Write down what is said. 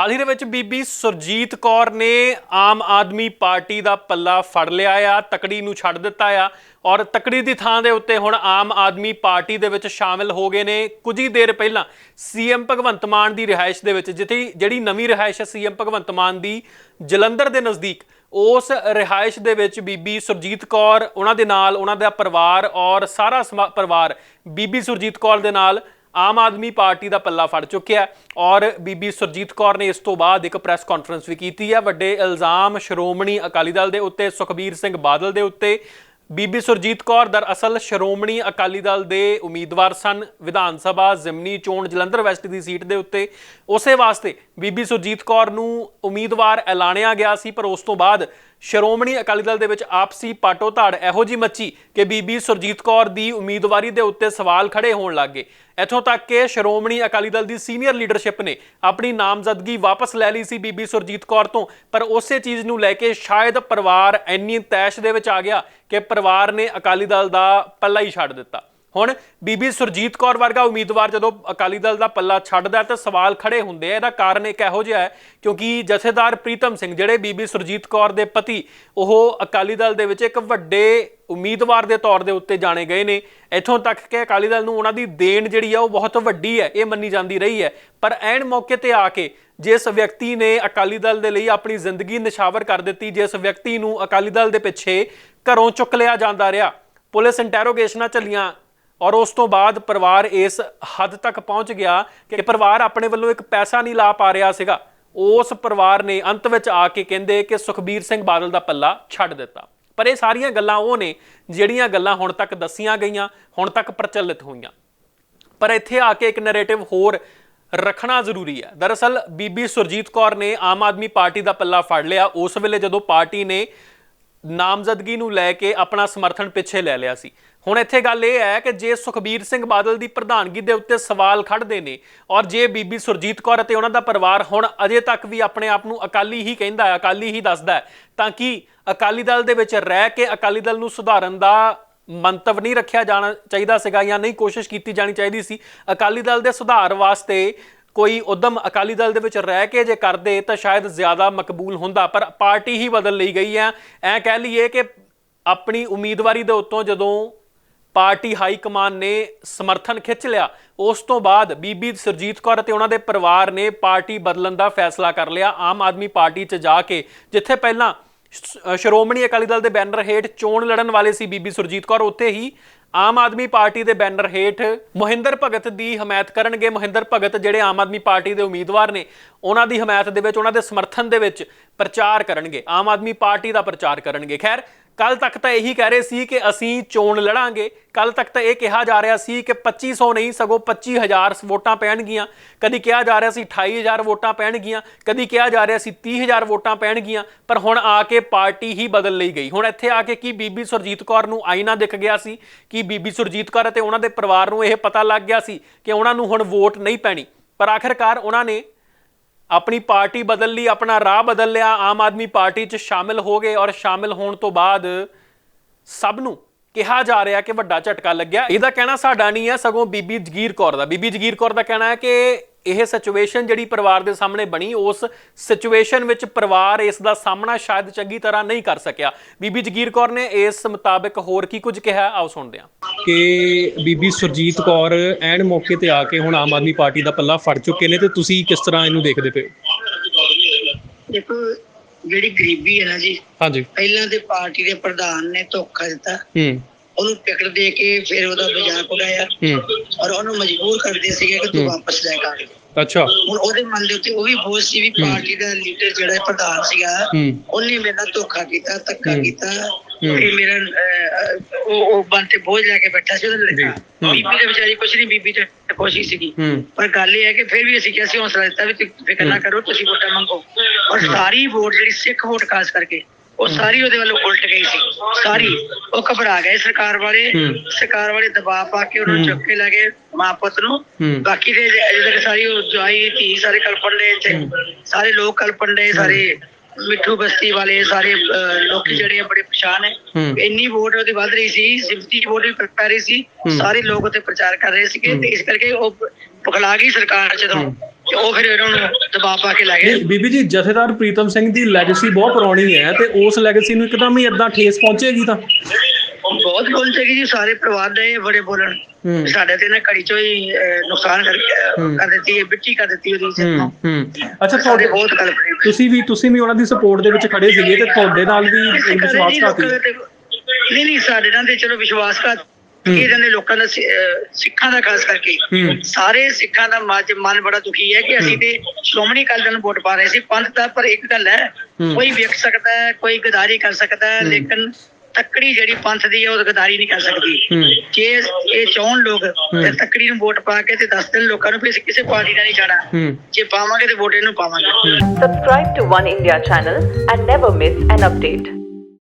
ਹਾਲ ਹੀ ਦੇ ਵਿੱਚ ਬੀਬੀ ਸੁਰਜੀਤ ਕੌਰ ਨੇ ਆਮ ਆਦਮੀ ਪਾਰਟੀ ਦਾ ਪੱਲਾ ਫੜ ਲਿਆ ਆ, ਤਕੜੀ ਨੂੰ ਛੱਡ ਦਿੱਤਾ ਆ ਔਰ ਤਕੜੀ ਦੀ ਥਾਂ ਦੇ ਉੱਤੇ ਹੁਣ ਆਮ ਆਦਮੀ ਪਾਰਟੀ ਦੇ ਵਿੱਚ ਸ਼ਾਮਿਲ ਹੋ ਗਏ ਨੇ। ਕੁਝ ਹੀ ਦੇਰ ਪਹਿਲਾਂ ਸੀਐਮ ਭਗਵੰਤ ਮਾਨ ਦੀ ਰਿਹਾਇਸ਼ ਦੇ ਵਿੱਚ, ਜਿੱਥੇ ਜਿਹੜੀ ਨਵੀਂ ਰਿਹਾਇਸ਼ ਹੈ ਸੀਐਮ ਭਗਵੰਤ ਮਾਨ ਦੀ ਜਲੰਧਰ ਦੇ ਨਜ਼ਦੀਕ, ਉਸ ਰਿਹਾਇਸ਼ ਦੇ ਵਿੱਚ ਬੀਬੀ ਸੁਰਜੀਤ ਕੌਰ, ਉਹਨਾਂ ਦੇ ਨਾਲ ਉਹਨਾਂ ਦਾ ਪਰਿਵਾਰ ਔਰ ਸਾਰਾ ਸਮਾ- ਪਰਿਵਾਰ ਬੀਬੀ ਸੁਰਜੀਤ ਕੌਰ ਦੇ ਨਾਲ ਆਮ ਆਦਮੀ ਪਾਰਟੀ ਦਾ ਪੱਲਾ ਫੜ ਚੁੱਕਿਆ ਔਰ ਬੀਬੀ ਸੁਰਜੀਤ ਕੌਰ ਨੇ ਇਸ ਤੋਂ ਬਾਅਦ ਇੱਕ ਪ੍ਰੈਸ ਕਾਨਫਰੰਸ ਵੀ ਕੀਤੀ ਹੈ। ਵੱਡੇ ਇਲਜ਼ਾਮ ਸ਼੍ਰੋਮਣੀ ਅਕਾਲੀ ਦਲ ਦੇ ਉੱਤੇ, ਸੁਖਬੀਰ ਸਿੰਘ ਬਾਦਲ ਦੇ ਉੱਤੇ। ਬੀਬੀ ਸੁਰਜੀਤ ਕੌਰ ਦਰਅਸਲ ਸ਼੍ਰੋਮਣੀ ਅਕਾਲੀ ਦਲ ਦੇ ਉਮੀਦਵਾਰ ਸਨ। ਵਿਧਾਨ ਸਭਾ, ਜ਼ਿਮਨੀ ਚੋਣ, ਜਲੰਧਰ ਵੈਸਟ ਦੀ ਸੀਟ ਦੇ ਉੱਤੇ। ਉਸੇ ਵਾਸਤੇ ਬੀਬੀ ਸੁਰਜੀਤ ਕੌਰ ਨੂੰ ਉਮੀਦਵਾਰ ਐਲਾਨਿਆ ਗਿਆ ਸੀ, ਪਰ ਉਸ ਤੋਂ ਬਾਅਦ ਸ਼੍ਰੋਮਣੀ ਅਕਾਲੀ ਦਲ ਦੇ ਵਿੱਚ ਆਪਸੀ ਪਾਟੋ ਧਾੜ ਇਹੋ ਜੀ ਮੱਚੀ ਕਿ ਬੀਬੀ ਸੁਰਜੀਤ ਕੌਰ ਦੀ ਉਮੀਦਵਾਰੀ ਦੇ ਉੱਤੇ ਸਵਾਲ ਖੜੇ ਹੋਣ ਲੱਗ ਗਏ। ਇੱਥੋਂ ਤੱਕ ਕਿ ਸ਼੍ਰੋਮਣੀ ਅਕਾਲੀ ਦਲ ਦੀ ਸੀਨੀਅਰ ਲੀਡਰਸ਼ਿਪ ਨੇ ਆਪਣੀ ਨਾਮਜ਼ਦਗੀ ਵਾਪਸ ਲੈ ਲਈ ਸੀ ਬੀਬੀ ਸੁਰਜੀਤ ਕੌਰ ਤੋਂ, ਪਰ ਉਸੇ ਚੀਜ਼ ਨੂੰ ਲੈ ਕੇ ਸ਼ਾਇਦ ਪਰਿਵਾਰ ਇੰਨੀ ਤੈਸ਼ ਦੇ ਵਿੱਚ ਆ ਗਿਆ ਕਿ ਪਰਿਵਾਰ ਨੇ ਅਕਾਲੀ ਦਲ ਦਾ ਪੱਲਾ ਹੀ ਛੱਡ ਦਿੱਤਾ। ਹੁਣ ਬੀਬੀ ਸੁਰਜੀਤ ਕੌਰ ਵਰਗਾ ਉਮੀਦਵਾਰ ਜਦੋਂ ਅਕਾਲੀ ਦਲ ਦਾ ਪੱਲਾ ਛੱਡਦਾ ਤਾਂ ਸਵਾਲ ਖੜੇ ਹੁੰਦੇ ਆ। ਇਹਦਾ ਕਾਰਨ ਇੱਕ ਇਹੋ ਜਿਹਾ ਹੈ? ਕਿਉਂਕਿ ਜਥੇਦਾਰ ਪ੍ਰੀਤਮ ਸਿੰਘ ਜਿਹੜੇ ਬੀਬੀ ਸੁਰਜੀਤ ਕੌਰ ਦੇ ਪਤੀ, ਉਹ ਅਕਾਲੀ ਦਲ ਦੇ ਵਿੱਚ ਇੱਕ ਵੱਡੇ ਉਮੀਦਵਾਰ ਦੇ ਤੌਰ ਦੇ ਉੱਤੇ ਜਾਣੇ ਗਏ ਨੇ। ਇੱਥੋਂ ਤੱਕ ਕਿ ਅਕਾਲੀ ਦਲ ਨੂੰ ਉਹਨਾਂ ਦੀ ਦੇਣ ਜਿਹੜੀ ਆ, ਉਹ ਬਹੁਤ ਵੱਡੀ ਹੈ, ਇਹ ਮੰਨੀ ਜਾਂਦੀ ਰਹੀ ਹੈ। ਪਰ ਐਨ ਮੌਕੇ ਤੇ ਆ ਕੇ ਜਿਸ ਵਿਅਕਤੀ ਨੇ ਅਕਾਲੀ ਦਲ ਦੇ ਲਈ ਆਪਣੀ ਜ਼ਿੰਦਗੀ ਨਿਸ਼ਾਵਰ ਕਰ ਦਿੱਤੀ, ਜਿਸ ਵਿਅਕਤੀ ਨੂੰ ਅਕਾਲੀ ਦਲ ਦੇ ਪਿੱਛੇ ਘਰੋਂ ਚੁੱਕ ਲਿਆ ਜਾਂਦਾ ਰਿਹਾ, ਪੁਲਿਸ ਇੰਟਰੋਗੇਸ਼ਨਾਂ ਚੱਲੀਆਂ ਔਰ ਉਸ ਤੋਂ ਬਾਅਦ ਪਰਿਵਾਰ ਇਸ ਹੱਦ ਤੱਕ ਪਹੁੰਚ ਗਿਆ ਕਿ ਪਰਿਵਾਰ ਆਪਣੇ ਵੱਲੋਂ ਇੱਕ ਪੈਸਾ ਨਹੀਂ ਲਾ ਪਾ ਰਿਹਾ ਸੀਗਾ। ਉਸ ਪਰਿਵਾਰ ਨੇ ਅੰਤ ਵਿੱਚ ਆ ਕੇ ਕਹਿੰਦੇ ਕਿ ਸੁਖਬੀਰ ਸਿੰਘ ਬਾਦਲ ਦਾ ਪੱਲਾ ਛੱਡ ਦਿੱਤਾ। ਪਰ ਇਹ ਸਾਰੀਆਂ ਗੱਲਾਂ ਉਹ ਨੇ ਜਿਹੜੀਆਂ ਗੱਲਾਂ ਹੁਣ ਤੱਕ ਦੱਸੀਆਂ ਗਈਆਂ, ਹੁਣ ਤੱਕ ਪ੍ਰਚਲਿਤ ਹੋਈਆਂ। ਪਰ ਇੱਥੇ ਆ ਕੇ ਇੱਕ ਨੈਰੇਟਿਵ ਹੋਰ ਰੱਖਣਾ ਜ਼ਰੂਰੀ ਹੈ। ਦਰਅਸਲ ਬੀਬੀ ਸੁਰਜੀਤ ਕੌਰ ਨੇ ਆਮ ਆਦਮੀ ਪਾਰਟੀ ਦਾ ਪੱਲਾ ਫੜ ਲਿਆ। ਉਸ ਵੇਲੇ ਜਦੋਂ ਪਾਰਟੀ ਨੇ ਨਾਮਜ਼ਦਗੀ ਨੂੰ ਲੈ ਕੇ ਆਪਣਾ ਸਮਰਥਨ ਪਿੱਛੇ ਲੈ ਲਿਆ ਸੀ। ਹੁਣ ਇੱਥੇ ਗੱਲ ਇਹ ਹੈ ਕਿ ਜੇ ਸੁਖਬੀਰ ਸਿੰਘ ਬਾਦਲ ਦੀ ਪ੍ਰਧਾਨਗੀ ਦੇ ਉੱਤੇ ਸਵਾਲ ਖੜਦੇ ਨੇ ਔਰ ਜੇ ਬੀਬੀ ਸੁਰਜੀਤ ਕੌਰ ਅਤੇ ਉਹਨਾਂ ਦਾ ਪਰਿਵਾਰ ਹੁਣ ਅਜੇ ਤੱਕ ਵੀ ਆਪਣੇ ਆਪ ਨੂੰ ਅਕਾਲੀ ਹੀ ਕਹਿੰਦਾ ਹੈ, ਅਕਾਲੀ ਹੀ ਦੱਸਦਾ ਹੈ, ਤਾਂ ਕਿ ਅਕਾਲੀ ਦਲ ਦੇ ਵਿੱਚ ਰਹਿ ਕੇ ਅਕਾਲੀ ਦਲ ਨੂੰ ਸੁਧਾਰਨ ਦਾ ਮੰਤਵ ਨਹੀਂ ਰੱਖਿਆ ਜਾਣਾ ਚਾਹੀਦਾ ਸੀਗਾ ਜਾਂ ਨਹੀਂ ਕੋਸ਼ਿਸ਼ ਕੀਤੀ ਜਾਣੀ ਚਾਹੀਦੀ ਸੀ? ਅਕਾਲੀ ਦਲ ਦੇ ਸੁਧਾਰ ਵਾਸਤੇ ਕੋਈ ਉਦਮ ਅਕਾਲੀ ਦਲ ਦੇ ਵਿੱਚ ਰਹਿ ਕੇ ਜੇ ਕਰਦੇ ਤਾਂ ਸ਼ਾਇਦ ਜ਼ਿਆਦਾ ਮਕਬੂਲ ਹੁੰਦਾ, ਪਰ ਪਾਰਟੀ ਹੀ ਬਦਲ ਲਈ ਗਈ ਹੈ। ਐ ਕਹਿ ਲਈਏ ਕਿ ਆਪਣੀ ਉਮੀਦਵਾਰੀ ਦੇ ਉੱਤੋਂ ਜਦੋਂ ਪਾਰਟੀ ਹਾਈ ਕਮਾਨ ਨੇ ਸਮਰਥਨ ਖਿੱਚ ਲਿਆ। ਉਸ ਤੋਂ ਬਾਅਦ ਬੀਬੀ ਸਰਜੀਤ ਕੌਰ ਅਤੇ ਉਹਨਾਂ ਦੇ ਪਰਿਵਾਰ ਨੇ ਪਾਰਟੀ ਬਦਲਣ ਦਾ ਫੈਸਲਾ ਕਰ ਲਿਆ। ਆਮ ਆਦਮੀ ਪਾਰਟੀ 'ਚ ਜਾ ਕੇ, ਜਿੱਥੇ ਪਹਿਲਾਂ ਸ਼੍ਰੋਮਣੀ ਅਕਾਲੀ ਦਲ ਦੇ ਬੈਨਰ ਹੇਠ ਚੋਣ ਲੜਨ ਵਾਲੇ ਸੀ ਬੀਬੀ ਸੁਰਜੀਤ ਕੌਰ, ਉੱਥੇ ਹੀ ਆਮ ਆਦਮੀ ਪਾਰਟੀ ਦੇ ਬੈਨਰ ਹੇਠ ਮੋਹਿੰਦਰ ਭਗਤ ਦੀ ਹਮਾਇਤ ਕਰਨਗੇ। ਮੋਹਿੰਦਰ ਭਗਤ ਜਿਹੜੇ ਆਮ ਆਦਮੀ ਪਾਰਟੀ ਦੇ ਉਮੀਦਵਾਰ ਨੇ, ਉਹਨਾਂ ਦੀ ਹਮਾਇਤ ਦੇ ਵਿੱਚ, ਉਹਨਾਂ ਦੇ ਸਮਰਥਨ ਦੇ ਵਿੱਚ ਪ੍ਰਚਾਰ ਕਰਨਗੇ। ਆਮ ਆਦਮੀ ਪਾਰਟੀ ਦਾ ਪ੍ਰਚਾਰ ਕਰਨਗੇ। ਖੈਰ ਕੱਲ ਤੱਕ ਤਾਂ ਇਹੀ ਕਹਿ ਰਹੇ ਸੀ ਕਿ ਅਸੀਂ ਚੋਣ ਲੜਾਂਗੇ। ਕੱਲ ਤੱਕ ਤਾਂ ਇਹ ਕਿਹਾ ਜਾ ਰਿਹਾ ਸੀ ਕਿ 2500 ਨਹੀਂ, ਸਗੋਂ 25000 ਵੋਟਾਂ ਪੈਣਗੀਆਂ। ਕਦੀ ਕਿਹਾ ਜਾ ਰਿਹਾ ਸੀ 28000 ਵੋਟਾਂ ਪੈਣਗੀਆਂ, ਕਦੀ ਕਿਹਾ ਜਾ ਰਿਹਾ ਸੀ 30000 ਵੋਟਾਂ ਪੈਣਗੀਆਂ, ਪਰ ਹੁਣ ਆ ਕੇ ਪਾਰਟੀ ਹੀ ਬਦਲ ਲਈ ਗਈ। ਹੁਣ ਇੱਥੇ ਆ ਕੇ ਕੀ ਬੀਬੀ ਸੁਰਜੀਤ ਕੌਰ ਨੂੰ ਆਈਨਾ ਦਿਖ ਗਿਆ ਸੀ? ਕਿ ਬੀਬੀ ਸੁਰਜੀਤ ਕੌਰ ਅਤੇ ਉਹਨਾਂ ਦੇ ਪਰਿਵਾਰ ਨੂੰ ਇਹ ਪਤਾ ਲੱਗ ਗਿਆ ਸੀ ਕਿ ਉਹਨਾਂ ਨੂੰ ਹੁਣ ਵੋਟ ਨਹੀਂ ਪੈਣੀ? ਪਰ ਆਖਿਰਕਾਰ ਉਹਨਾਂ ਨੇ ਆਪਣੀ ਪਾਰਟੀ ਬਦਲ ਲਈ, ਆਪਣਾ ਰਾਹ ਬਦਲ ਲਿਆ, ਆਮ ਆਦਮੀ ਪਾਰਟੀ 'ਚ ਸ਼ਾਮਿਲ ਹੋ ਗਏ ਔਰ ਸ਼ਾਮਿਲ ਹੋਣ ਤੋਂ ਬਾਅਦ ਸਭ ਨੂੰ ਕਿਹਾ ਜਾ ਰਿਹਾ ਕਿ ਵੱਡਾ ਝਟਕਾ ਲੱਗਿਆ। ਇਹਦਾ ਕਹਿਣਾ ਸਾਡਾ ਨਹੀਂ ਹੈ, ਸਗੋਂ ਬੀਬੀ ਜਗੀਰ ਕੌਰ ਦਾ। ਬੀਬੀ ਜਗੀਰ ਕੌਰ ਦਾ ਕਹਿਣਾ ਹੈ ਕਿ ਇਹ ਸਿਚੁਏਸ਼ਨ ਜਿਹੜੀ ਪਰਿਵਾਰ ਦੇ ਸਾਹਮਣੇ ਬਣੀ ਉਸ ਸਿਚੁਏਸ਼ਨ ਵਿੱਚ ਪਰਿਵਾਰ ਇਸ ਦਾ ਸਾਹਮਣਾ ਸ਼ਾਇਦ ਚੰਗੀ ਤਰ੍ਹਾਂ ਨਹੀਂ ਕਰ ਸਕਿਆ। ਬੀਬੀ ਜਗੀਰ ਕੌਰ ਨੇ ਇਸ ਮੁਤਾਬਕ ਹੋਰ ਕੀ ਕੁਝ ਕਿਹਾ? ਆਓ ਸੁਣਦੇ ਹਾਂ। ਕਿ ਬੀਬੀ ਸੁਰਜੀਤ ਕੌਰ ਐਨ ਮੌਕੇ ਤੇ ਆ ਕੇ ਹੁਣ ਆਮ ਆਦਮੀ ਪਾਰਟੀ ਦਾ ਪੱਲਾ ਫੜ ਚੁੱਕੇ ਨੇ ਤੇ ਤੁਸੀਂ ਕਿਸ ਤਰ੍ਹਾਂ ਇਹਨੂੰ ਦੇਖਦੇ ਪਏ? ਦੇਖੋ ਜਿਹੜੀ ਗਰੀਬੀ ਹੈ ਨਾ ਜੀ ਹਾਂਜੀ। ਪਹਿਲਾਂ ਤੇ ਪਾਰਟੀ ਦੇ ਪ੍ਰਧਾਨ ਨੇ ਧੋਖਾ ਦਿੱਤਾ। ਹੂੰ। ਉਹਨੂੰ ਟਿਕਟ ਦੇ ਕੇ ਫਿਰ ਉਹਦਾ ਮਜ਼ਾਕ ਉਡਾਇਆ ਔਰ ਉਹਨੂੰ ਮਜਬੂਰ ਕਰਦੇ ਸੀਗੇ ਕਿ ਤੂੰ ਵਾਪਸ ਲੈ ਕੇ ਆ। ਅੱਛਾ। ਹੁਣ ਉਹਦੇ ਮਨ ਦੇ ਉੱਤੇ ਉਹ ਵੀ ਬੋਝ ਸੀ ਵੀ ਪਾਰਟੀ ਦਾ ਲੀਡਰ ਜਿਹੜਾ ਪ੍ਰਧਾਨ ਸੀਗਾ ਉਹਨੇ ਮੇਰੇ ਨਾਲ ਧੋਖਾ ਕੀਤਾ ਧੱਕਾ। ਕੀਤਾ ਤੇ ਮੇਰਾ ਉਹ ਉਹ ਬੰਨ ਤੇ ਬੋਝ ਲੈ ਕੇ ਬੈਠਾ ਸੀ ਉਹਦਾ ਹੂੰ। ਬੀਬੀ ਦੇ ਵਿਚਾਰੀ ਕੁਛ ਨਹੀਂ ਬੀਬੀ ਤੇ ਕੋਸ਼ਿਸ਼ ਸੀਗੀ। ਪਰ ਗੱਲ ਇਹ ਹੈ ਕਿ ਫਿਰ ਵੀ ਅਸੀਂ ਕਿਹਾ ਸੀ ਹੌਸਲਾ ਦਿੱਤਾ ਵੀ ਤੁਸੀਂ ਫਿਕਰ ਨਾ ਕਰੋ ਤੁਸੀਂ ਵੋਟਾਂ ਮੰਗੋ। ਔਰ ਸਾਰੀ ਵੋਟ ਜਿਹੜੀ ਸਿੱਖ ਵੋਟ ਖਾਸ ਕਰਕੇ ਉਹ ਸਾਰੀ ਉਹਦੇ ਵੱਲੋਂ ਉਲਟ ਗਈ ਸੀ। ਸਾਰੀ। ਉਹ ਘਬਰਾ ਗਏ ਸਰਕਾਰ ਵਾਲੇ। ਸਰਕਾਰ ਵਾਲੇ ਦਬਾਅ ਪਾ ਕੇ ਉਹਨਾਂ। ਚੁੱਕ ਕੇ ਲੈ ਗਏ ਮਾਂ ਪੁੱਤ ਨੂੰ। ਬਾਕੀ ਦੇ ਤੱਕ ਸਾਰੀ ਉਹ ਜਵਾਈ ਧੀ ਸਾਰੇ ਕਲਪਣ ਦੇ ਇੱਥੇ। ਸਾਰੇ ਲੋਕ ਕਲਪਣ ਦੇ ਸਾਰੇ ਮਿੱਠੂ ਬਸਤੀ ਵਾਲੇ ਸਾਰੇ ਲੋਕੀ ਜਿਹੜੇ ਬੜੇ ਪਛਾਣ ਹੈ। ਇੰਨੀ ਵੋਟ ਉਹਦੀ ਵੱਧ ਰਹੀ ਸੀ ਸਿਮਤੀ ਵੋਟ ਵੀ ਪੈ ਰਹੀ ਸੀ। ਸਾਰੇ ਲੋਕ ਉੱਤੇ ਪ੍ਰਚਾਰ ਕਰ ਰਹੇ ਸੀਗੇ। ਤੇ ਇਸ ਕਰਕੇ ਉਹ ਪਖਲਾ ਗਈ ਸਰਕਾਰ ਜਦੋਂ। ਤੇ ਉਹ ਫਿਰ ਇਹਨਾਂ ਨੂੰ ਦਬਾਅ ਪਾ ਕੇ ਲੈ ਗਏ। ਨਹੀਂ ਬੀਬੀ ਜੀ ਜਥੇਦਾਰ ਪ੍ਰੀਤਮ ਸਿੰਘ ਦੀ ਲੈਗੇਸੀ ਬਹੁਤ ਪੁਰਾਣੀ ਹੈ ਤੇ ਉਸ ਲੈਗੇਸੀ ਨੂੰ ਇੱਕਦਮ ਹੀ ਇਦਾਂ ਠੇਸ ਪਹੁੰਚੇਗੀ ਤਾਂ। ਬਹੁਤ ਬੋਲ ਸੀਗੀ ਜੀ ਸਾਰੇ ਪਰਿਵਾਰ ਦੇ ਬੜੇ ਬੋਲਣ। ਹੂੰ। ਸਾਡੇ ਤੇ ਨਾ ਘੜੀ ਚੋਂ ਹੀ ਅਹ, ਨੁਕਸਾਨ ਕਰ ਹੂੰ। ਕਰ ਦਿੱਤੀ ਹੈ ਮਿੱਟੀ ਕਰ ਦਿੱਤੀ ਉਹਦੀ ਸਿਰ ਹੂੰ ਤੋਂ। ਹੂੰ ਅੱਛਾ ਸਾਡੇ ਤੁਹਾਡੇ ਬਹੁਤ ਗੱਲ ਤੁਸੀਂ ਵੀ ਤੁਸੀਂ ਵੀ ਉਹਨਾਂ ਦੀ ਸਪੋਰਟ ਦੇ ਵਿੱਚ ਖੜੇ ਸੀਗੇ ਤੇ ਤੁਹਾਡੇ ਨਾਲ ਵੀ ਵਿਸ਼ਵਾਸਘਾਤੀ ਨਹੀਂ ਨਹੀਂ ਸਾਡੇ ਨਾਲ ਤੇ ਚਲੋ ਵਿਸ਼ਵਾਸਘਾਤ ਇਹ ਜਾਂਦੇ ਲੋਕਾਂ ਦਾ ਸਿੱਖਾਂ ਦਾ ਖਾਸ ਕਰਕੇ। ਸਾਰੇ ਸਿੱਖਾਂ ਦਾ ਮਨ ਬੜਾ ਦੁਖੀ ਹੈ ਕਿ ਅਸੀਂ ਤੇ ਸ਼੍ਰੋਮਣੀ ਅਕਾਲੀ ਦਲ ਨੂੰ ਵੋਟ ਪਾ ਰਹੇ ਸੀ। ਪੰਥ ਦਾ ਪਰ ਇੱਕ ਗੱਲ ਹੈ। ਕੋਈ ਵਿਕ ਸਕਦਾ ਹੈ ਕੋਈ ਗਦਾਰੀ ਕਰ ਸਕਦਾ ਹੈ। ਲੇਕਿਨ ਤੱਕੜੀ ਜਿਹੜੀ ਪੰਥ ਦੀ ਹੈ ਉਹ ਗਦਾਰੀ ਨਹੀਂ ਕਰ ਸਕਦੀ। ਜੇ ਇਹ ਚਾਹਣ ਲੋਕ ਤੇ ਤੱਕੜੀ ਨੂੰ ਵੋਟ ਪਾ ਕੇ ਤੇ ਦੱਸ ਦੇਣ ਲੋਕਾਂ ਨੂੰ ਵੀ ਅਸੀਂ ਕਿਸੇ ਪਾਰਟੀ ਨਾਲ ਨਹੀਂ ਜਾਣਾ। ਜੇ ਪਾਵਾਂਗੇ ਤੇ ਵੋਟ ਇਹਨੂੰ ਪਾਵਾਂਗੇ। Subscribe to One India channel and never miss an update.